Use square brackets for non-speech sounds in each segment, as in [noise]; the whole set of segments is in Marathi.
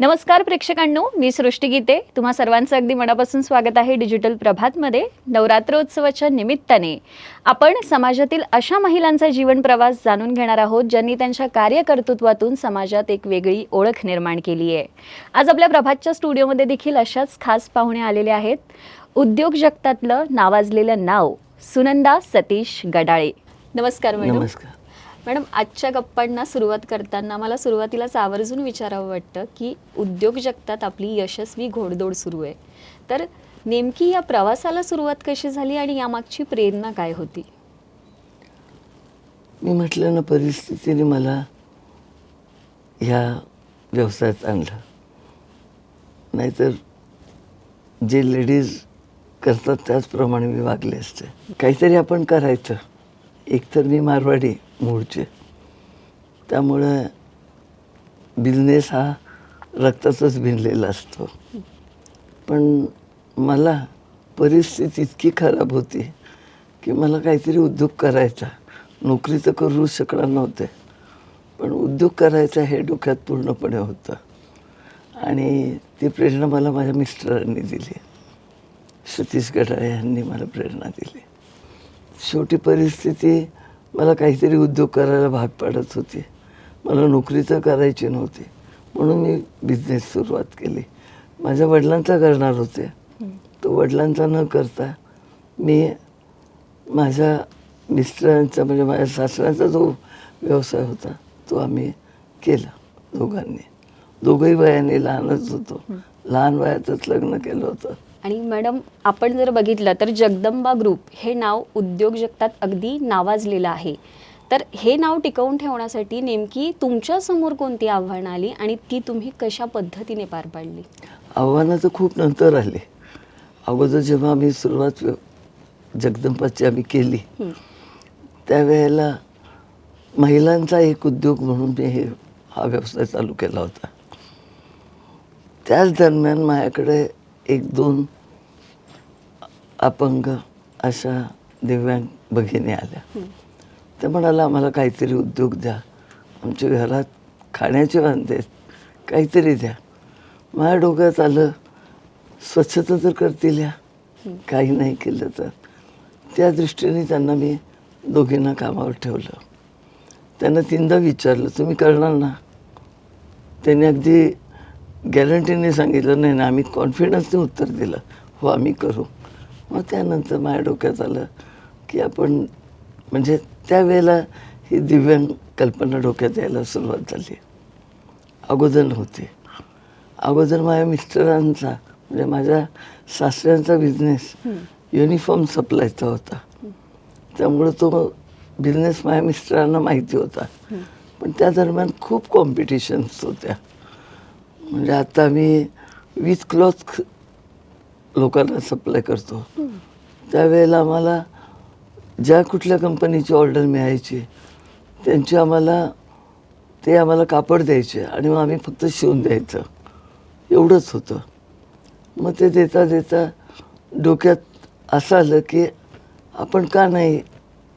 नमस्कार प्रेक्षकांनो मी सृष्टी गीते. तुम्हा सर्वांचं अगदी मनापासून स्वागत आहे डिजिटल प्रभातमध्ये नवरात्रोत्सवाच्या निमित्ताने. आपण समाजातील अशा महिलांचा जीवन प्रवास जाणून घेणार आहोत ज्यांनी त्यांच्या कार्यकर्तृत्वातून समाजात एक वेगळी ओळख निर्माण केली आहे. आज आपल्या प्रभातच्या स्टुडिओमध्ये देखील अशाच खास पाहुणे आलेले आहेत. उद्योग जगतातलं नावाजलेलं नाव सुनंदा सतीश गडाळे. नमस्कार मॅडम. नमस्कार. मॅडम आजच्या गप्पांना सुरुवात करताना मला सुरुवातीलाच आवर्जून विचारावं वाटतं की उद्योग जगतात आपली यशस्वी घोडदौड सुरू आहे. तर नेमकी या प्रवासाला सुरुवात कशी झाली आणि यामागची प्रेरणा काय होती? मी म्हटलं ना परिस्थितीने मला ह्या व्यवसायात आणलं. नाहीतर जे लेडीज करतात त्याचप्रमाणे मी वागले असते. काहीतरी आपण करायचं. एकतर मी मारवाडी मूळचे. त्यामुळं बिझनेस हा रक्तातच भिनलेला असतो. पण मला परिस्थिती इतकी खराब होती की मला काहीतरी उद्योग करायचा. नोकरी तर करू शकणार नव्हते पण उद्योग करायचा हे डोक्यात पूर्णपणे होतं. आणि ती प्रेरणा मला माझ्या मिस्टरांनी दिली. सतीश गडाळे यांनी मला प्रेरणा दिली. शेवटी परिस्थिती मला काहीतरी उद्योग करायला भाग पाडत होती. मला नोकरी तर करायची नव्हती. म्हणून मी बिझनेस सुरुवात केली. माझ्या वडिलांचा करणार होते. तो वडिलांचा न करता मी माझ्या मिस्टरांचा म्हणजे माझ्या सासऱ्यांचा जो व्यवसाय होता तो आम्ही केला दोघांनी. दोघंही वयाने लहानच होतो. लहान वयातच लग्न केलं होतं. आणि मॅडम आपण जर बघितलं तर जगदंबा ग्रुप हे नाव उद्योग जगतात अगदी नावाजलेलं आहे. तर हे नाव टिकवून ठेवण्यासाठी नेमकी तुमच्यासमोर कोणती आव्हानं आली आणि ती तुम्ही कशा पद्धतीने पार पाडली? आव्हानं तर खूप नंतर आले. अगोदर जेव्हा आम्ही सुरुवात जगदंबाची आम्ही केली. त्यावेळेला महिलांचा एक उद्योग म्हणून मी हे हा व्यवसाय चालू केला होता. त्याच दरम्यान माझ्याकडे एक दोन अपंग अशा दिव्यांग भगिनी आल्या. त्या म्हणाला आम्हाला काहीतरी उद्योग द्या. आमच्या घरात खाण्याचे वांदे काहीतरी द्या. माझ्या डोक्यात आलं स्वच्छता तर करतील या. काही नाही केलं तर. त्या दृष्टीने त्यांना मी दोघींना कामावर ठेवलं. त्यांना तीनदा विचारलं तुम्ही करणार ना? त्यांनी अगदी गॅरंटीने सांगितलं नाही ना आम्ही कॉन्फिडन्सने उत्तर दिलं. हो आम्ही करू. मग त्यानंतर माझ्या डोक्यात आलं की आपण म्हणजे त्यावेळेला ही दिव्यांग कल्पना डोक्यात यायला सुरुवात झाली. अगोदर नव्हती. अगोदर माझ्या मिस्टरांचा म्हणजे माझ्या सासऱ्यांचा बिझनेस युनिफॉर्म सप्लायचा होता. त्यामुळं तो बिझनेस माझ्या मिस्टरांना माहिती होता. पण त्या दरम्यान खूप कॉम्पिटिशन्स होत्या. म्हणजे आता मी वीस क्लॉथ लोकांना सप्लाय करतो. त्यावेळेला आम्हाला ज्या कुठल्या कंपनीची ऑर्डर मिळायची त्यांची आम्हाला ते आम्हाला कापड द्यायचे आणि मग आम्ही फक्त शिवून द्यायचं. एवढंच होतं. मग ते देता देता डोक्यात असं आलं की आपण का नाही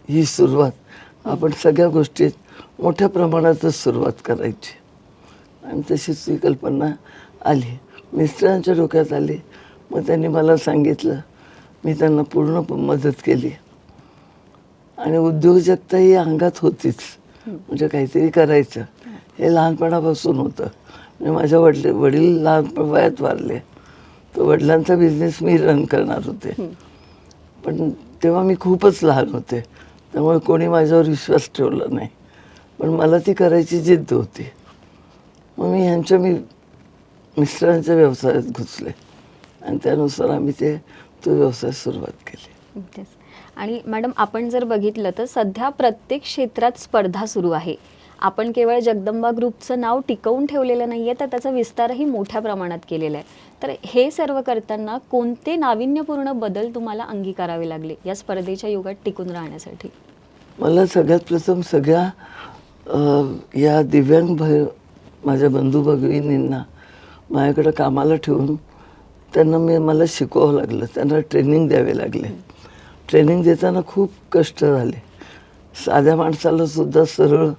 ही सुरुवात? आपण सगळ्या गोष्टीत मोठ्या प्रमाणातच सुरुवात करायची. आणि तशीच ही कल्पना आली. मिस्टरांच्या डोक्यात आली. मग त्यांनी मला सांगितलं मी त्यांना पूर्ण प- मदत केली. आणि उद्योजकता ही अंगात होतीच. म्हणजे काहीतरी करायचं. हे लहानपणापासून होतं. म्हणजे माझ्या वडले वडील लहानपण वयात वारले. तर वडिलांचा बिझनेस मी रन करणार होते. पण तेव्हा मी खूपच लहान होते. त्यामुळे कोणी माझ्यावर विश्वास ठेवला नाही. पण मला ती करायची जिद्द होती. मग मी ह्यांच्या मी मिस्टरांच्या व्यवसायात घुसले. आणि त्यानुसार आम्ही ते तो व्यवसाय सुरुवात केली. आणि मॅडम आपण जर बघितलं तर सध्या प्रत्येक क्षेत्रात स्पर्धा सुरू आहे. आपण केवळ जगदंबा ग्रुपचं नाव टिकवून ठेवलेलं नाही आहे तर त्याचा विस्तारही मोठ्या प्रमाणात केलेला आहे. तर हे सर्व करताना कोणते नाविन्यपूर्ण बदल तुम्हाला अंगीकारावे लागले या स्पर्धेच्या युगात टिकून राहण्यासाठी? मला सगळ्यात प्रथम सगळ्या या दिव्यांग माझ्या बंधू भगिनींना माझ्याकडं कामाला ठेवून त्यांना मी मला शिकवावं लागलं. त्यांना ट्रेनिंग द्यावे लागले. ट्रेनिंग देताना खूप कष्ट झाले. साध्या माणसाला सुद्धा सरळ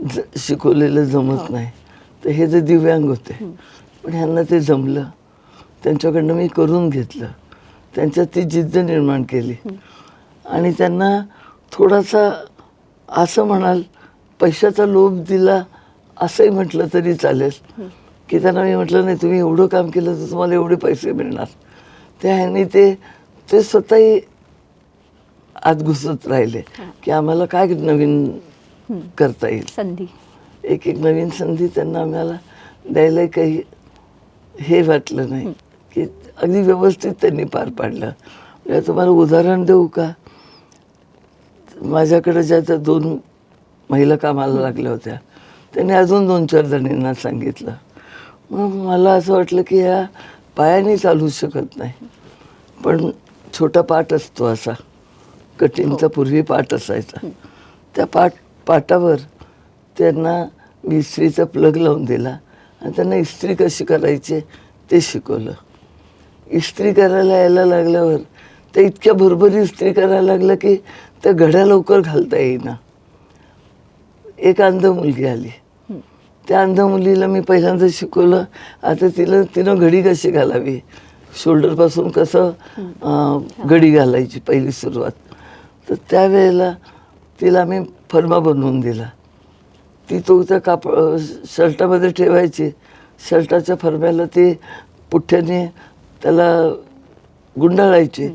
ज शिकवलेलं जमत नाही. तर हे जे दिव्यांग होते पण ह्यांना ते जमलं. त्यांच्याकडनं मी करून घेतलं. त्यांच्यात ती जिद्द निर्माण केली. आणि त्यांना थोडासा असं म्हणाल पैशाचा लोभ दिला असंही म्हटलं तरी चालेल. की त्यांना मी म्हटलं नाही तुम्ही एवढं काम केलं तर तुम्हाला एवढे पैसे मिळणार. त्या ह्यांनी ते ते स्वतःही आत घुसत राहिले. की आम्हाला काय नवीन करता येईल? संधी. एक एक नवीन संधी त्यांना आम्हाला द्यायला काही हे वाटलं नाही. की अगदी व्यवस्थित त्यांनी पार पाडलं. तुम्हाला उदाहरण देऊ का? माझ्याकडे ज्या त्या दोन महिला कामाला लागल्या होत्या त्यांनी अजून दोन चार जणींना सांगितलं. मग मला असं वाटलं की ह्या पायाने चालू शकत नाही. पण छोटा पाठ असतो असा. कटिंगचा पूर्वी पाठ असायचा. त्या पाठ पाटावर त्यांना मी इस्त्रीचा प्लग लावून दिला. आणि त्यांना इस्त्री कशी करायची ते शिकवलं. इस्त्री करायला यायला लागल्यावर ते इतक्या भरभरी इस्त्री करायला लागलं की त्या घड्या लवकर घालता येईना. एक अंध मुलगी आली. त्या अंध मुलीला मी पहिल्यांदा शिकवलं. आता तिला तिनं घडी कशी घालावी? शोल्डरपासून कसं घडी घालायची पहिली सुरुवात. तर त्यावेळेला तिला मी फर्मा बनवून दिला. ती तो त्या काप शर्टामध्ये ठेवायची. शर्टाच्या फरम्याला ती पुठ्ठ्याने त्याला गुंडाळायची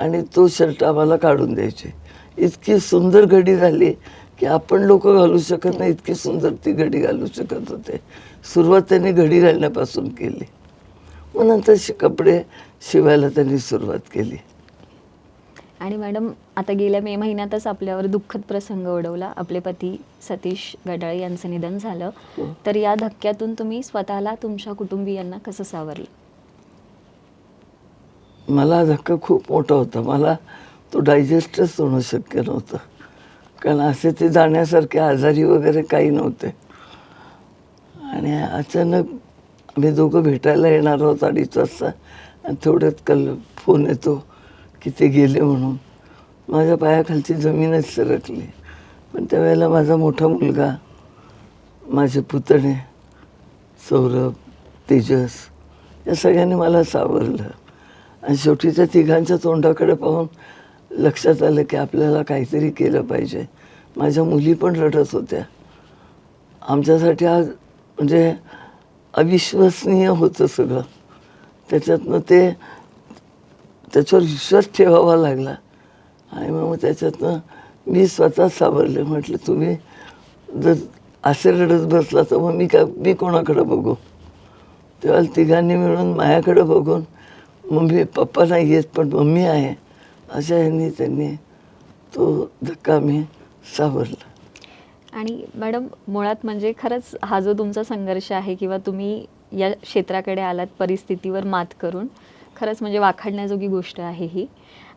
आणि तो शर्ट आम्हाला काढून द्यायचे. इतकी सुंदर घडी झाली. की आपण लोक घालू शकत नाही इतकी सुंदर ती घडी घालू शकत होते. सुरुवात त्यांनी घडी घालण्यापासून केली. मग नंतर कपडे शिवायला त्यांनी सुरुवात केली. आणि मॅडम आता गेल्या मे महिन्यातच आपल्यावर दुःखद प्रसंग ओढवला आपले पती सतीश गडाळे यांचं निधन झालं. तर या धक्क्यातून तुम्ही स्वतःला तुमच्या कुटुंबियांना कसं सावरलं? मला हा धक्का खूप मोठा होता. मला तो डायजेस्टच होणं शक्य नव्हतं. कारण असे ते जाण्यासारखे आजारी वगैरे काही नव्हते. आणि अचानक आम्ही दोघं भेटायला येणार आहोत अडीच वाजता. आणि थोड्यात कल फोन येतो की ते गेले म्हणून. माझ्या पायाखालची जमीनच सरकली. पण त्यावेळेला माझा मोठा मुलगा माझे पुतणे सौरभ तेजस या सगळ्यांनी मला सावरलं. आणि शेवटी त्या तिघांच्या तोंडाकडे पाहून लक्षात आलं की आपल्याला काहीतरी केलं पाहिजे. माझ्या मुली पण रडत होत्या. आमच्यासाठी आज म्हणजे अविश्वसनीय होतं सगळं. त्याच्यातनं ते त्याच्यावर विश्वास ठेवावा लागला. आणि मग त्याच्यातनं मी स्वतः सावरले. म्हटलं तुम्ही जर असे रडत बसला तर मग मी का मी कोणाकडं बघू? तेव्हा तिघांनी मिळून माझ्याकडं बघून मम्मी पप्पा नाही येत पण मम्मी आहे. अशा ह्यांनी त्यांनी तो धक्का मी सावरला. आणि मॅडम मुळात म्हणजे खरंच हा जो तुमचा संघर्ष आहे किंवा तुम्ही या क्षेत्राकडे आलात परिस्थितीवर मात करून खरंच म्हणजे वाखाणण्याजोगी गोष्ट आहे ही.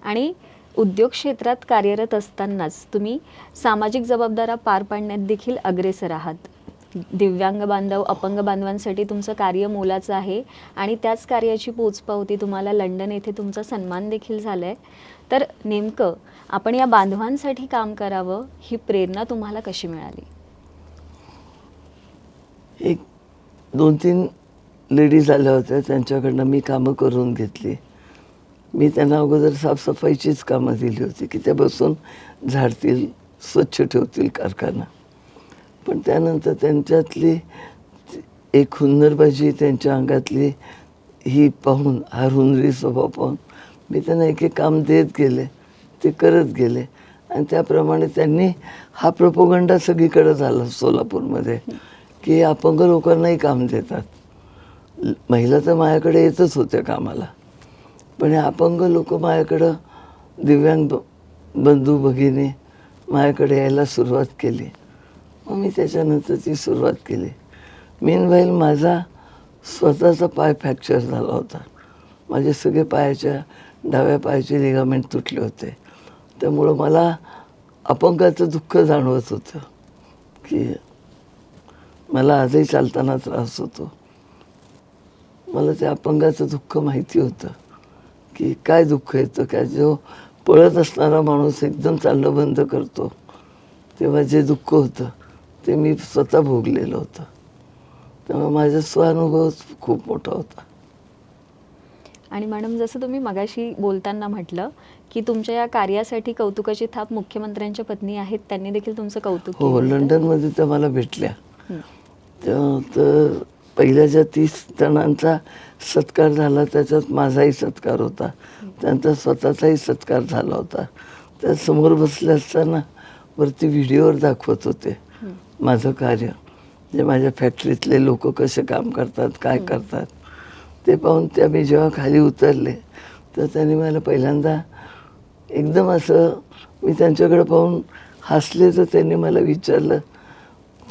आणि उद्योग क्षेत्रात कार्यरत असतानाच तुम्ही सामाजिक जबाबदाऱ्या पार पाडण्यात देखील अग्रेसर आहात. दिव्यांग बांधव अपंग बांधवांसाठी तुमचं कार्य मोलाचं आहे आणि त्याच कार्याची पोचपावती तुम्हाला लंडन येथे तुमचा सन्मान देखील झाला आहे तर नेमकं आपण या बांधवांसाठी काम करावं ही प्रेरणा तुम्हाला कशी मिळाली? एक दोन तीन लेडीज आल्या होत्या. त्यांच्याकडनं मी कामं करून घेतली. मी त्यांना अगोदर साफसफाईचीच कामं दिली होती की ते बसून झाडतील स्वच्छ ठेवतील कारखाना. पण त्यानंतर त्यांच्यातली एक हुन्नरबाजी त्यांच्या अंगातली ही पाहून हा हुनरी स्वभाव पाहून मी त्यांना एक एक काम देत गेले ते करत गेले. आणि त्याप्रमाणे त्यांनी हा प्रपोगंडा सगळीकडे झाला सोलापूरमध्ये की अपंग लोकांनाही काम देतात. महिला तर माझ्याकडे येतच होत्या कामाला. पण हे अपंग लोक माझ्याकडं दिव्यांग ब- बंधू भगिनी माझ्याकडे यायला सुरुवात केली. मग मी त्याच्यानंतर ती सुरुवात केली. मेन व्हाईल माझा स्वतःचा पाय फ्रॅक्चर झाला होता. माझे सगळे पायाच्या डाव्या पायाचे लिगामेंट तुटले होते. त्यामुळं मला अपंगाचं दुःख जाणवत होतं की मला आजही चालताना त्रास होतो. मला त्या अपंगाचं दुःख माहिती होतं की काय दुःख येतं काय जो पळत असणारा माणूस एकदम चालणं बंद करतो. तेव्हा जे दुःख होतं ते मी स्वतः भोगलेलं होतं. त्यामुळे माझा स्वानुभव खूप मोठा होता. आणि मॅडम जसं तुम्ही मगाशी बोलताना म्हटलं की तुमच्या या कार्यासाठी कौतुकाची थाप मुख्यमंत्र्यांच्या पत्नी आहेत त्यांनी देखील तुमचं कौतुक हो होतं. लंडनमध्ये त्या मला भेटल्या हं. तर पहिल्या ज्या तीस जणांचा सत्कार झाला त्याच्यात माझाही सत्कार होता त्यांचा स्वतःचाही सत्कार झाला होता त्या समोर बसले असताना वरती व्हिडिओवर दाखवत होते हं. माझं कार्य जे माझ्या फॅक्टरीतले लोक कसे काम करतात काय करतात ते पाहून त्या मी जेव्हा खाली उतरले तर त्यांनी मला पहिल्यांदा एकदम असं मी त्यांच्याकडे पाहून हसले तर त्यांनी मला विचारलं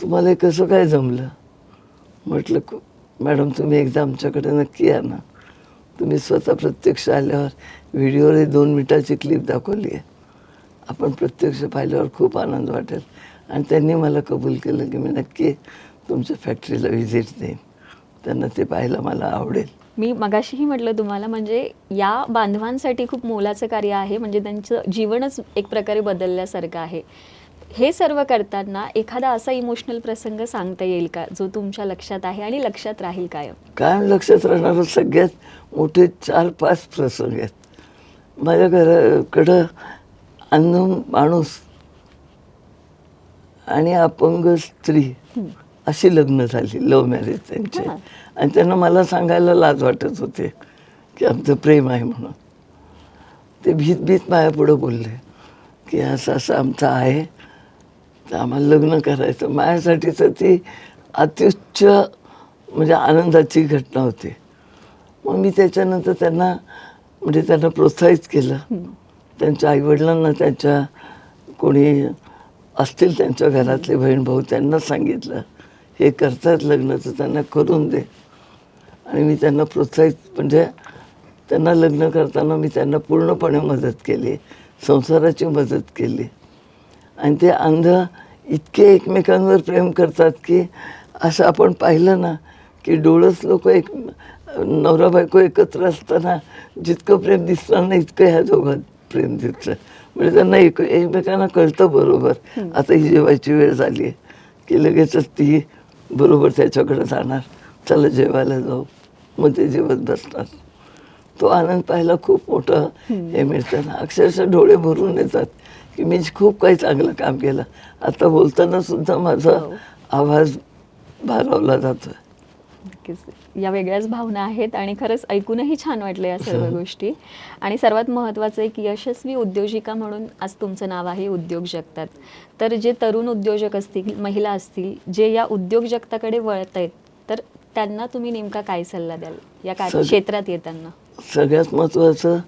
तुम्हाला हे कसं काय जमलं? म्हटलं मॅडम तुम्ही एकदा आमच्याकडे नक्की या ना. तुम्ही स्वतः प्रत्यक्ष आल्यावर व्हिडिओवर ही दोन मिनिटाची क्लिप दाखवली आहे. आपण प्रत्यक्ष पाहिल्यावर खूप आनंद वाटेल. आणि त्यांनी मला कबूल केलं की मी नक्की तुमच्या फॅक्टरीला व्हिजिट देईन. त्यांना ते पाहायला मला आवडेल. मी मगाशीही म्हटलं तुम्हाला म्हणजे या बांधवांसाठी खूप मोलाचं कार्य आहे म्हणजे त्यांचं जीवनच एक प्रकारे बदलल्यासारखं आहे. हे सर्व करताना एखादा असा इमोशनल प्रसंग सांगता येईल का जो तुमच्या लक्षात आहे आणि लक्षात राहील कायम? कायम लक्षात राहणारं? सगळ्यात मोठे चार पाच प्रसंग आहेत. माझ्या घराकडं अंध माणूस आणि अपंग स्त्री. अशी लग्न झाली लव्ह मॅरेज त्यांचे. आणि त्यांना मला सांगायला लाज वाटत होते की आमचं प्रेम आहे म्हणून. ते भीत भीत माझ्या पुढं बोलले की असं असं आमचं आहे तर आम्हाला लग्न करायचं. माझ्यासाठी तर ती अत्युच्च म्हणजे आनंदाची घटना होती. मग मी त्याच्यानंतर त्यांना म्हणजे त्यांना प्रोत्साहित केलं. त्यांच्या आईवडिलांना त्यांच्या कोणी असतील त्यांच्या घरातले बहीण भाऊ त्यांना सांगितलं. हे करतात लग्न तर त्यांना करून दे. आणि मी त्यांना प्रोत्साहित म्हणजे त्यांना लग्न करताना मी त्यांना पूर्णपणे मदत केली संसाराची मदत केली. आणि ते अंध इतके एकमेकांवर प्रेम करतात की असं आपण पाहिलं ना की डोळस लोक एक नवरा बायको एकत्र असताना जितकं प्रेम दिसणार नाही इतकं ह्या दोघांत प्रेम दिसतं. म्हणजे त्यांना एक एकमेकांना कळतं बरोबर. आता ही जेवायची वेळ झाली आहे की लगेचच ती बरोबर त्याच्याकडे जाणार. चला जेवायला जाऊ. मग ते जेवत बसणार. तो आनंद पाहायला खूप मोठं हे मिळतं ना अक्षरशः डोळे भरून येतात की मी खूप काही चांगलं काम केलं. आता बोलताना सुद्धा माझा हो. आवाज भारावला जातोय. नक्कीच. या वेगळ्याच भावना आहेत आणि खरंच ऐकूनही छान वाटलं या सर्व [laughs] गोष्टी. आणि सर्वात महत्त्वाचं आहे की यशस्वी उद्योजिका म्हणून आज तुमचं नाव आहे उद्योग जगतात. तर जे तरुण उद्योजक असतील महिला असतील जे या उद्योग जगताकडे वळत आहेत तर त्यांना तुम्ही नेमका काय सल्ला द्याल? या कार्य क्षेत्रात येताना? सगळ्यात महत्त्वाचं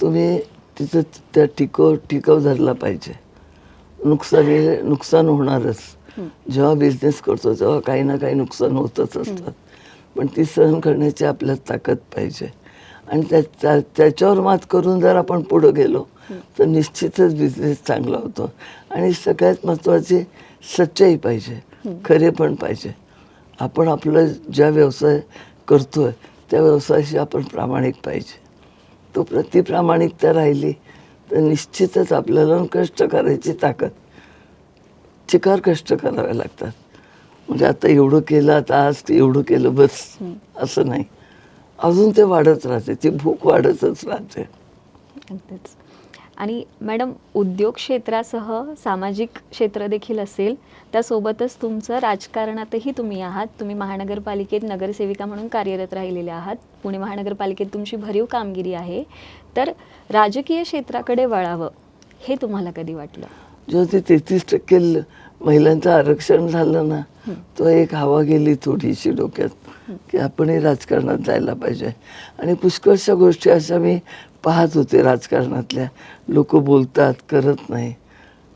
तुम्ही तिथं त्या टिकव टिकाव धरला पाहिजे. नुकसानी नुकसान होणारच. जेव्हा बिझनेस करतो तेव्हा काही ना काही नुकसान होतच असतात पण ती सहन करण्याची आपल्यात ताकद पाहिजे. आणि त्या त्या- त्याच्यावर मात करून जर आपण पुढं गेलो तर निश्चितच बिझनेस चांगला होतो. आणि सगळ्यात महत्त्वाची सच्चाई पाहिजे खरे पण पाहिजे. आपण आपलं ज्या व्यवसाय करतो आहे त्या व्यवसायाशी आपण प्रामाणिक पाहिजे. तो प्रति प्रामाणिकता राहिली तर निश्चितच आपल्याला कष्ट करायची ताकद चिकार कष्ट करावे लागतात. म्हणजे आता एवढं केलं आता आज ते एवढं केलं बस. असं नाही. अजून ते वाढत राहते ती भूक वाढतच राहते. अगदीच. आणि मॅडम उद्योग क्षेत्रासह सामाजिक क्षेत्र देखील असेल त्यासोबतच तुमचं राजकारणातही तुम्ही आहात. तुम्ही महानगरपालिकेत नगरसेविका म्हणून कार्यरत राहिलेले आहात. पुणे महानगरपालिकेत तुमची भरीव कामगिरी आहे. तर राजकीय क्षेत्राकडे वळावं हे तुम्हाला कधी वाटलं? जेव्हा ते तेहतीस टक्के महिलांचं आरक्षण झालं ना तो एक हवा गेली थोडीशी डोक्यात की आपणही राजकारणात जायला पाहिजे. आणि पुष्कळशा गोष्टी अशा मी पाहत होते राजकारणातल्या. लोक बोलतात करत नाही.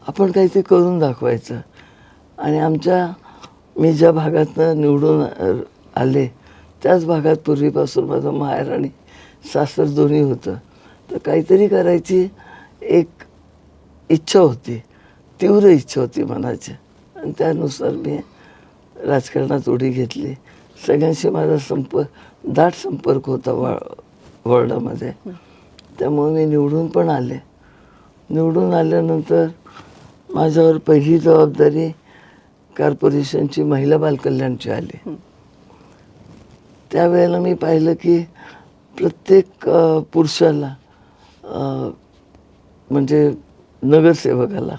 आपण काही ते करून दाखवायचं. आणि आमच्या मी ज्या भागातनं निवडून आले त्याच भागात पूर्वीपासून माझं माहेर आणि सासर दोन्ही होतं. तर काहीतरी करायची एक इच्छा होती. तीव्र इच्छा होती मनाची. आणि त्यानुसार मी राजकारणात उडी घेतली. सगळ्यांशी माझा संपर्क दाट संपर्क होता वा वॉर्डामध्ये. त्यामुळे मी निवडून पण आले. निवडून आल्यानंतर माझ्यावर पहिली जबाबदारी कॉर्पोरेशनची महिला बालकल्याणची आली. त्यावेळेला मी पाहिलं की प्रत्येक पुरुषाला म्हणजे नगरसेवकाला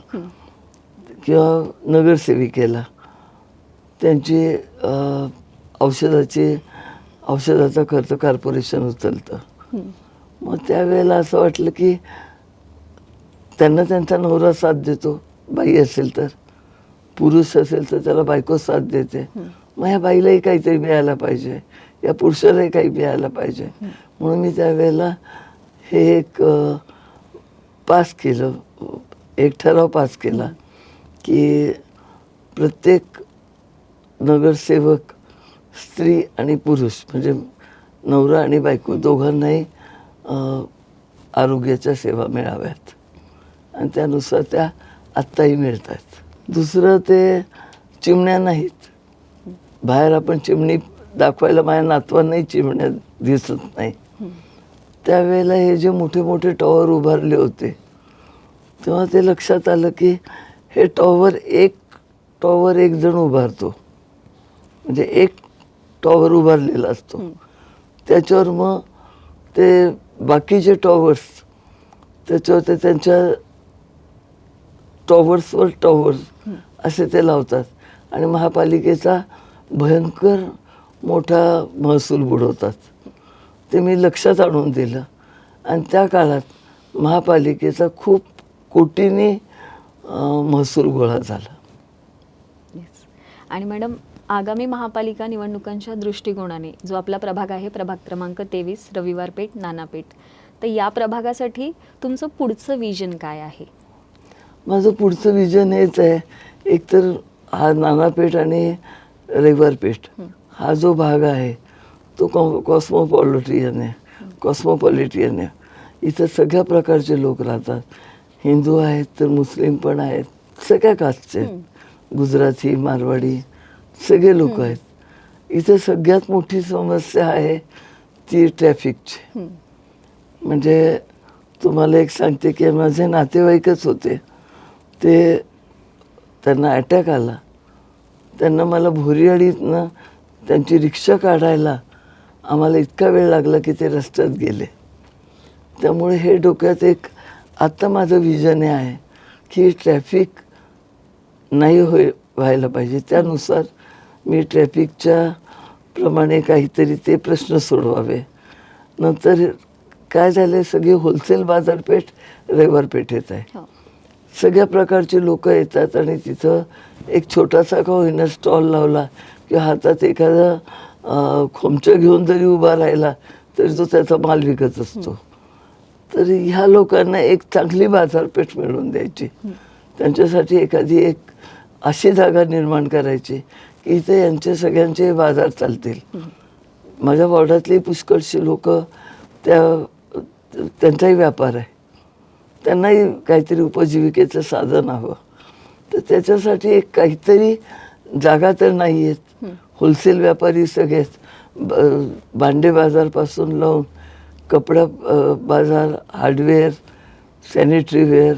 किंवा नगरसेविकेला त्यांची औषधाची औषधाचा खर्च कॉर्पोरेशन उचलतं. मग त्यावेळेला असं वाटलं की त्यांना त्यांचा नवरा साथ देतो बाई असेल तर. पुरुष असेल तर त्याला बायको साथ देते. मग ह्या बाईलाही काहीतरी मिळायला पाहिजे या पुरुषालाही काही मिळायला पाहिजे. म्हणून मी त्यावेळेला हे एक पास केलं. एक ठराव पास केला. की प्रत्येक नगरसेवक स्त्री आणि पुरुष म्हणजे नवरा आणि बायको दोघांनाही आरोग्याच्या सेवा मिळाव्यात. आणि त्यानुसार त्या आत्ताही मिळत आहेत दुसरं ते चिमण्या नाहीत. बाहेर आपण चिमणी दाखवायला माझ्या नातवांनाही चिमण्या दिसत नाही. त्यावेळेला हे जे मोठे मोठे टॉवर उभारले होते तेव्हा ते लक्षात आलं की हे टॉवर एक टॉवर एक जण उभारतो. म्हणजे एक टॉवर उभारलेला असतो. त्याच्यावर मग ते बाकीचे टॉवर्स त्याच्यावर ते त्यांच्या टॉवर्सवर टॉवर्स असे ते लावतात. आणि महापालिकेचा भयंकर मोठा महसूल बुडवतात. ते मी लक्षात आणून दिलं. आणि त्या काळात महापालिकेचा खूप कोटींनी महसूल गोळा झाला. Yes. आणि मॅडम आगामी महापालिका निवडणुकांच्या दृष्टिकोनाने जो आपला प्रभाग आहे प्रभाग क्रमांक तेवीस रविवार पेठ नानापेठ तर या प्रभागासाठी तुमचं पुढचं विजन काय आहे? माझं पुढचं विजन हेच आहे एकतर हा नानापेठ आणि रविवारपेठ हा. जो भाग आहे तो कॉ कॉस्मोपॉलिटियन आहे कॉस्मोपॉलिटियन आहे. इथं सगळ्या प्रकारचे लोक राहतात. हिंदू आहेत तर मुस्लिम पण आहेत सगळ्या कास्टचे आहेत गुजराती मारवाडी सगळे लोक आहेत. इथं सगळ्यात मोठी समस्या आहे ती ट्रॅफिकची. म्हणजे तुम्हाला एक सांगते की माझे नातेवाईकच होते. ते त्यांना अटॅक आला. त्यांना मला भोरीआडीतनं त्यांची रिक्षा काढायला आम्हाला इतका वेळ लागला की ते रस्त्यात गेले. त्यामुळे हे डोक्यात एक आत्ता माझं विजन हे आहे की ट्रॅफिक नाही होय व्हायला पाहिजे. त्यानुसार मी ट्रॅफिकच्या प्रमाणे काहीतरी ते प्रश्न सोडवावे. नंतर काय झालं सगळी होलसेल बाजारपेठ रविवार पेठेत आहे. सगळ्या प्रकारचे लोक येतात आणि तिथं एक छोटासा का होईना स्टॉल लावला किंवा हातात एखादा खोमचं घेऊन जरी उभा राहिला तरी तो त्याचा माल विकत असतो. तर ह्या लोकांना एक चांगली बाजारपेठ मिळवून द्यायची. त्यांच्यासाठी एखादी एक अशी जागा निर्माण करायची की इथे यांचे सगळ्यांचे बाजार चालतील. माझ्या वॉर्डातली पुष्कळशी लोक त्या त्यांचाही व्यापार आहे. त्यांनाही काहीतरी उपजीविकेचं साधन हवं. तर त्याच्यासाठी एक काहीतरी जागा तर नाही आहेत होलसेल व्यापारी सगळेच भांडे बाजारपासून लावून कपडा बाजार हार्डवेअर सॅनिटरीवेअर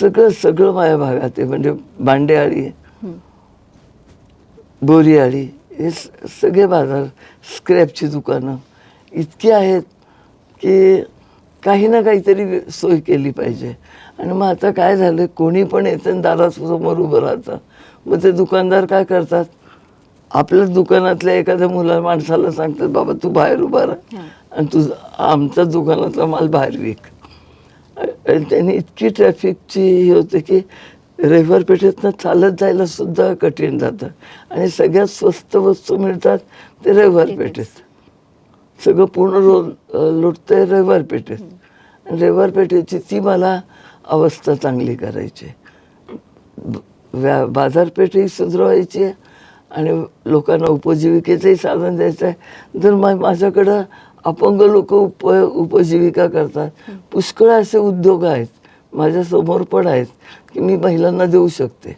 सगळं सगळं माझ्या भागात आहे. म्हणजे भांडेआळी बोरीआळी हे स- सगळे बाजार स्क्रॅपची दुकानं इतकी आहेत की काही ना काहीतरी सोय केली पाहिजे. आणि मग आता काय झालं कोणी पण येतं दारासमोर उभं राहतं मग ते दुकानदार काय करतात? आपल्या दुकानातल्या एखाद्या मुला माणसाला सांगतात बाबा तू बाहेर उभा राहा हां. आणि तुझ आमच्या दुकानातला माल बाहेर विक. आणि त्यांनी इतकी ट्रॅफिकची हे होते की रविवार पेठेतनं चालत जायला सुद्धा कठीण जातं. आणि सगळ्यात स्वस्त वस्तू मिळतात ते रविवार पेठेत. सगळं पूर्ण रो लुटतंय रविवार पेठेत. आणि रविवार पेठेची ती मला अवस्था चांगली करायची. व्या बाजारपेठही सुधारायची आहे. आणि लोकांना उपजीविकेचंही साधन द्यायचं आहे जर मा माझ्याकडं अपंग लोक उप उपजीविका करतात. पुष्कळ असे उद्योग आहेत. माझ्यासमोर पण आहेत की मी महिलांना देऊ शकते.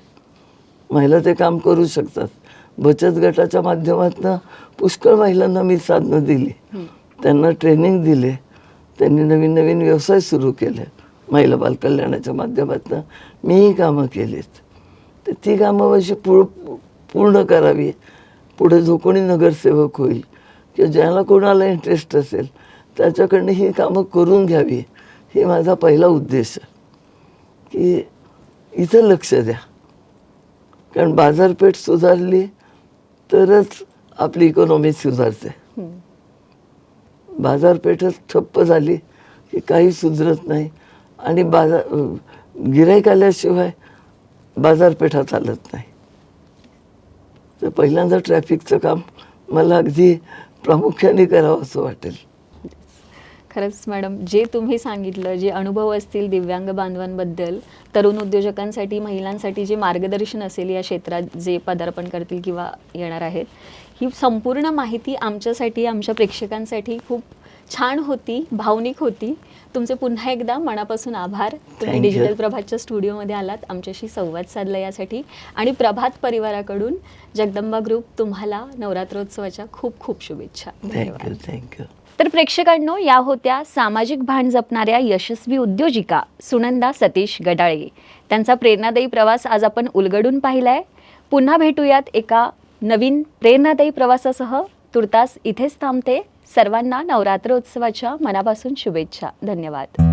महिला ते काम करू शकतात. बचत गटाच्या माध्यमातून पुष्कळ महिलांना मी साधनं दिली. त्यांना ट्रेनिंग दिले. त्यांनी नवीन नवीन व्यवसाय सुरू केले. महिला बालकल्याणाच्या माध्यमातून मीही कामं केलीत. तर ती कामं अशी पुढ पूर्ण करावी. पुढे जो कोणी नगरसेवक होईल की ज्याला कोणाला इंटरेस्ट असेल त्याच्याकडनं ही कामं करून घ्यावी. ही माझा पहिला उद्देश की इथं लक्ष द्या. कारण बाजारपेठ सुधारली तरच आपली इकॉनॉमी सुधारते. बाजारपेठच ठप्प झाली की काही सुधरत नाही. आणि बाजार गिराईक आल्याशिवाय बाजारपेठा चालत नाही. तर पहिल्यांदा ट्रॅफिकचं काम मला अगदी प्रामुख्याने करावं असं वाटेल. खरंच मॅडम जे तुम्ही सांगितलं जे अनुभव असतील दिव्यांग बांधवांबद्दल तरुण उद्योजकांसाठी महिलांसाठी जे मार्गदर्शन असेल या क्षेत्रात जे पदार्पण करतील किंवा येणार आहेत ही संपूर्ण माहिती आमच्यासाठी आमच्या प्रेक्षकांसाठी खूप छान होती भावनिक होती. तुमचे पुन्हा एकदा मनापासून आभार. तुम्ही Thank you. डिजिटल प्रभातच्या स्टुडिओमध्ये आलात आमच्याशी संवाद साधला यासाठी. आणि प्रभात परिवाराकडून जगदंबा ग्रुप तुम्हाला नवरात्रोत्सवाच्या खूप खूप शुभेच्छा. थँक्यू थँक्यू तर प्रेक्षकांनो या होत्या सामाजिक भान जपणाऱ्या यशस्वी उद्योजिका सुनंदा सतीश गडाळे. त्यांचा प्रेरणादायी प्रवास आज आपण उलगडून पाहिलाय. पुन्हा भेटूयात एका नवीन प्रेरणादायी प्रवासासह. तुर्तास इथेच थांबते. सर्वांना नवरात्रोत्सवाच्या मनापासून शुभेच्छा. धन्यवाद.